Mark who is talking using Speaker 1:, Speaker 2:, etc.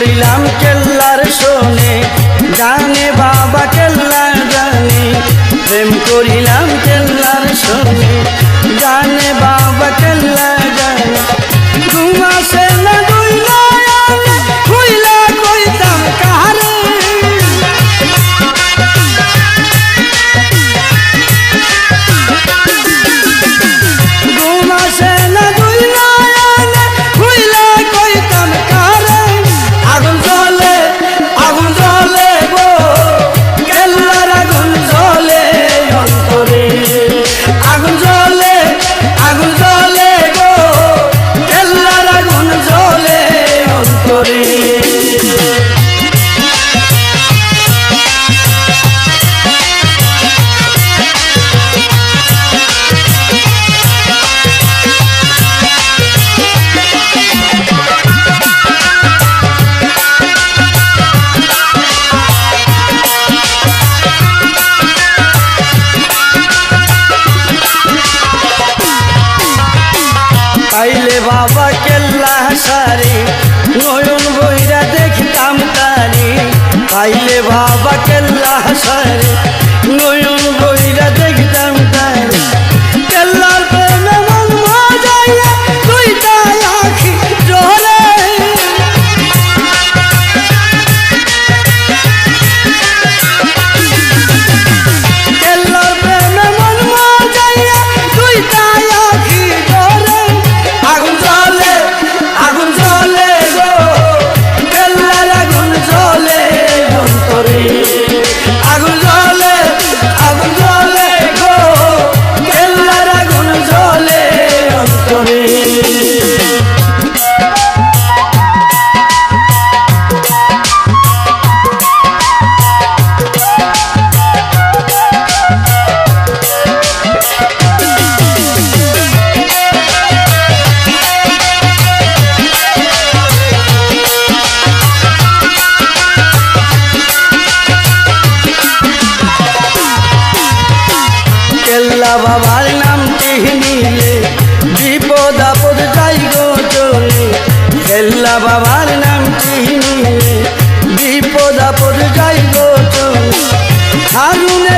Speaker 1: পড়িলাম কেল্লার শোনে জানে বাবা কেল্লার জানে প্রেম করিলাম কেল্লার শোনে জানে বাবা কেল্লার বাবা কেল্লা সারি নয়ন বইরা দেখতাম তারি। পাইলে বাবা কেল্লা সারি হারুনে